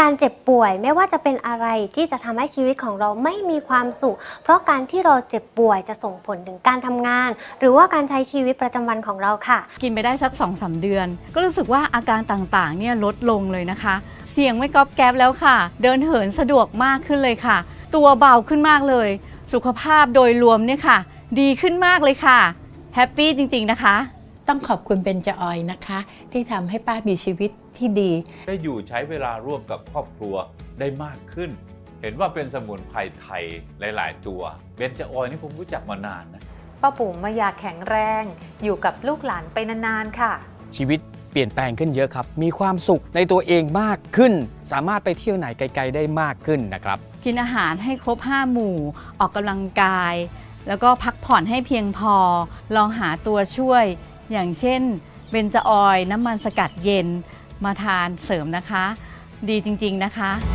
การเจ็บป่วยไม่ว่าจะเป็นอะไรที่จะทำให้ชีวิตของเราไม่มีความสุข เพราะการที่เราเจ็บป่วยจะส่งผลถึงการทำงาน หรือว่าการใช้ชีวิตประจำวันของเราค่ะ กินไปได้สักสองสเดือน ก็รู้สึกว่าอาการต่างๆเนี่ยลดลงเลยนะคะ เสียงไม่ก๊อบแก๊บแล้วค่ะ เดินเหินสะดวกมากขึ้นเลยค่ะ ตัวเบาขึ้นมากเลย สุขภาพโดยรวมเนี่ยค่ะ ดีขึ้นมากเลยค่ะแฮปปี้จริงๆนะคะ ต้องขอบคุณเบนจออยนะคะ ที่ทำให้ป้ามีชีวิตที่ดี ได้อยู่ใช้เวลาร่วมกับครอบครัวได้มากขึ้น เห็นว่าเป็นสมุนไพรไทยหลาย ๆ ตัว เบนจออยนี่ผมรู้จักมานานนะป้าปุ๋มมาอยากแข็งแรง อยู่กับลูกหลานไปนานๆค่ะ ชีวิตเปลี่ยนแปลงขึ้นเยอะครับ มีความสุขในตัวเองมากขึ้น สามารถไปเที่ยวไหนไกล ๆ ได้มากขึ้นนะครับ กินอาหารให้ครบ 5 หมู่ ออกกำลังกาย แล้วก็พักผ่อนให้เพียงพอ ลองหาตัวช่วย อย่างเช่นเบนจออยล์น้ำมันสกัดเย็นมาทานเสริมนะคะ ดีจริง ๆ นะคะ